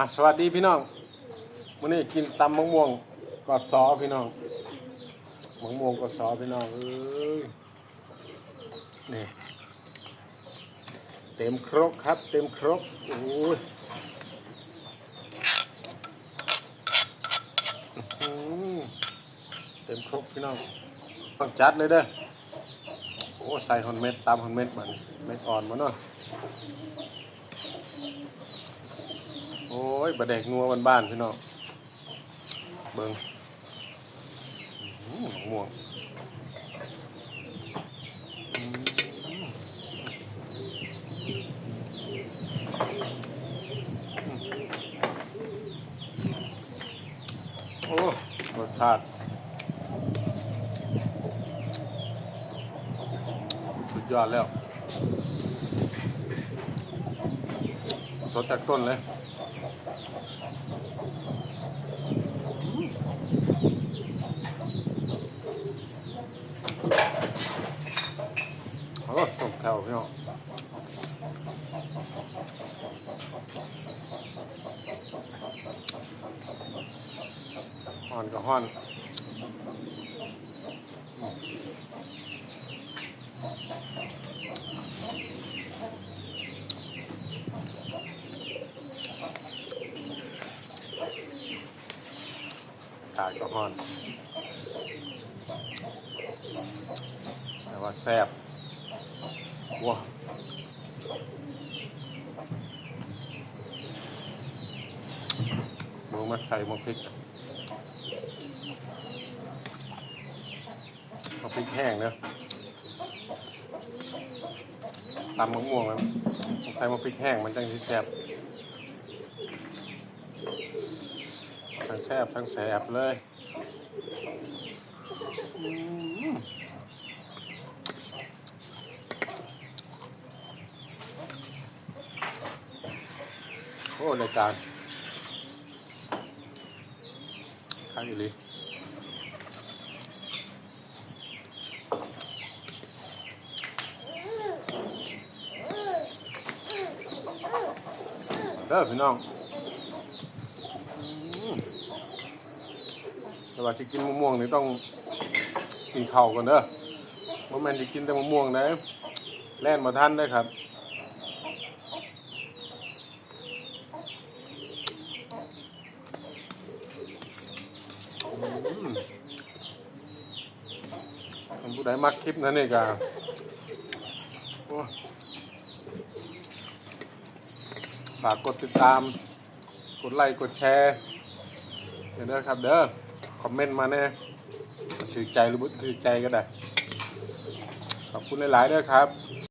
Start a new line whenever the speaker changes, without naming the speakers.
อะสวัสดีพี่น้องวันนี้กินตำมะม่วงกอดซอพี่น้องมะม่วงกอดซอพี่น้องเอ้ยนี่เต็มครกครับ เต็มครกโอ้ยเต็มครกพี่น้องต้องจัดเลยเด้อโอ้ใส่หอนเม็ดตามหอนเม็ดมันเม็ดอ่อนมันเนาะ โอ้ ยบะแดกนัวบ้านๆพี่น้องเบิ่งหม่วงโอ้รสชาติสุดยอดแล้ว สดจากต้นเลย โอ้ตกแถวพี่น้องฮ้อนก็ฮ้อน อาก็ฮ้อนแต่ว่าแซ่บว้ามึงมาใส่มะพริกมะพริกแห้งเนะตำมะม่วงแล้วใส่มะพริกแห้งมันจังที่แซ่บ ทั้งแซ่บทั้งแซ่บเลยอืมโอ้รายการข้างอีลีเด้อพี่น้องอืม แต่ว่าจะกินมะม่วงนี่ต้องกินเข้าก่อนเด้อบ่แม่นจะกินแต่มะม่วงนะแล่นมาทันได้ครับท่านผู้ใดมักคลิปนั้นนี่ก็โอ้ฝากกดติดตาม กดไลค์ กดแชร์ เดี๋ยวนะครับเด้อ คอมเมนต์มาแน่ถือใจหรือบ่ถือใจก็ได้ ขอบคุณหลายๆด้วยครับ